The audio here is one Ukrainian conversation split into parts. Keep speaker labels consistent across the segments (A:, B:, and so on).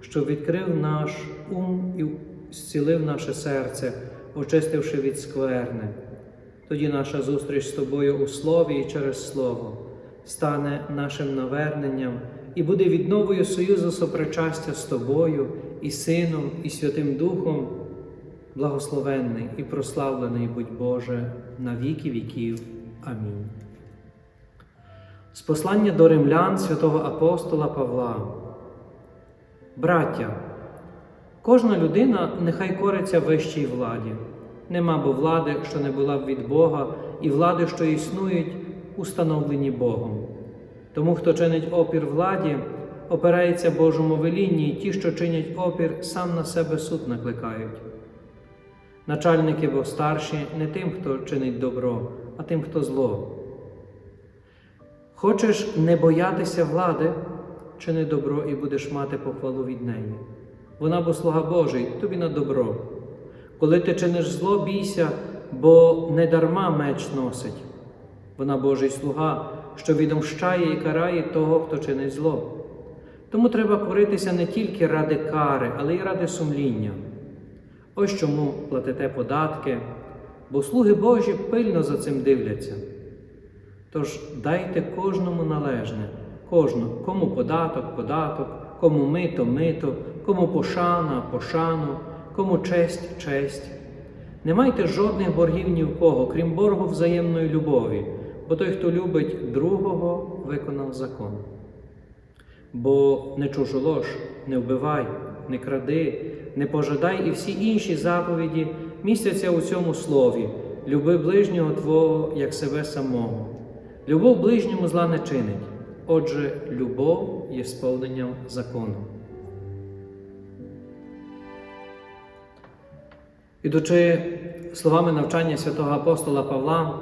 A: що відкрив наш ум і зцілив наше серце, очистивши від скверни. Тоді наша зустріч з тобою у слові і через слово стане нашим наверненням і буде відновою союзу сопричастя з тобою, і Сином, і Святим Духом, благословенний і прославлений будь Боже на віки віків. Амінь. З послання до римлян святого апостола Павла. Браття, кожна людина нехай кориться вищій владі. Нема бо влади, що не була б від Бога, і влади, що існують, установлені Богом. Тому, хто чинить опір владі, опирається Божому велінні, і ті, що чинять опір, сам на себе суд накликають. Начальники бо старші не тим, хто чинить добро, а тим, хто зло. Хочеш не боятися влади, чини добро і будеш мати похвалу від неї. Вона бо слуга Божий, тобі на добро. Коли ти чиниш зло, бійся, бо не дарма меч носить. Вона Божий слуга, що відомщає і карає того, хто чинить зло. Тому треба коритися не тільки ради кари, але й ради сумління. Ось чому платите податки, бо слуги Божі пильно за цим дивляться. Тож дайте кожному належне, кожному, кому податок, податок, кому мито, мито, кому пошана, пошану, кому честь, честь. Не майте жодних боргів ні в кого, крім боргу взаємної любові, бо той, хто любить другого, виконав закон. Бо не чужолож, не вбивай, не кради, не пожадай і всі інші заповіді містяться у цьому слові люби ближнього Твого, як себе самого. Любов ближньому зла не чинить. Отже, любов є сповненням закону. Ідучи словами навчання святого апостола Павла,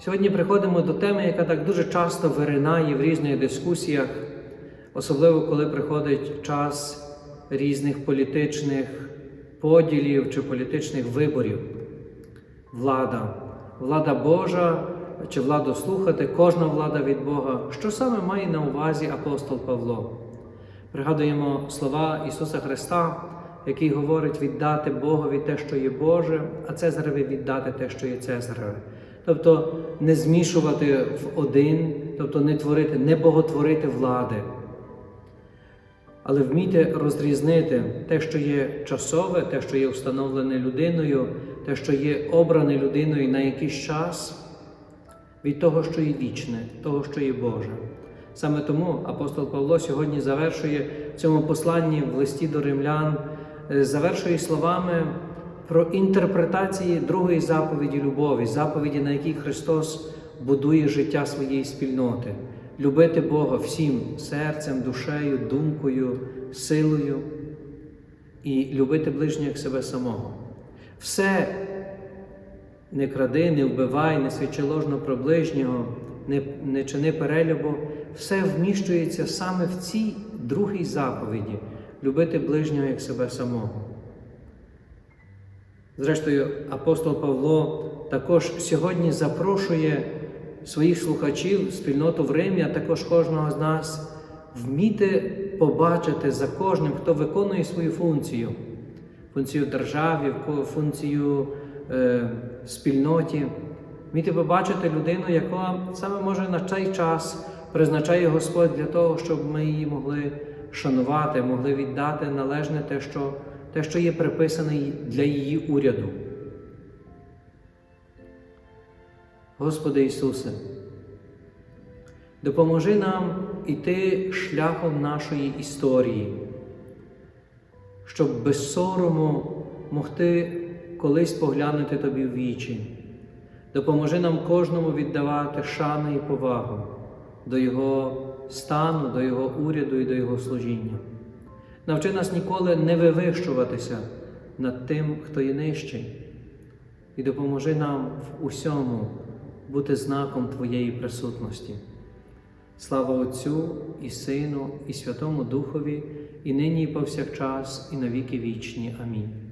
A: сьогодні приходимо до теми, яка так дуже часто виринає в різних дискусіях, особливо коли приходить час різних політичних поділів чи політичних виборів. Влада, влада Божа чи владу слухати, кожна влада від Бога. Що саме має на увазі апостол Павло? Пригадуємо слова Ісуса Христа, який говорить віддати Богові те, що є Боже, а Цезареві віддати те, що є Цезареве. Тобто не змішувати в один, тобто не творити, не боготворити влади, але вміти розрізнити те, що є часове, те, що є встановлене людиною, те, що є обране людиною на якийсь час, від того, що є вічне, того, що є Боже. Саме тому апостол Павло сьогодні завершує в цьому посланні в листі до римлян, е, завершує словами про інтерпретації другої заповіді любові, заповіді, на якій Христос будує життя своєї спільноти, любити Бога всім серцем, душею, думкою, силою і любити ближнього як себе самого. Все не кради, не вбивай, не свідчи ложно про ближнього, не, не чини перелюбу, все вміщується саме в цій другій заповіді любити ближнього як себе самого. Зрештою, апостол Павло також сьогодні запрошує своїх слухачів, спільноту в Римі, а також кожного з нас вміти побачити за кожним, хто виконує свою функцію, функцію державі, функцію е, спільноті, вміти побачити людину, яка саме може на цей час призначає Господь для того, щоб ми її могли шанувати, могли віддати належне те, що, те, що є приписане для її уряду. Господи Ісусе, допоможи нам іти шляхом нашої історії, щоб без сорому могти колись поглянути Тобі в вічі. Допоможи нам кожному віддавати шану і повагу до Його стану, до Його уряду і до Його служіння. Навчи нас ніколи не вивищуватися над тим, хто є нижчий, і допоможи нам в усьому бути знаком Твоєї присутності. Слава Отцю і Сину, і Святому Духові, і нині, і повсякчас, і навіки вічні. Амінь.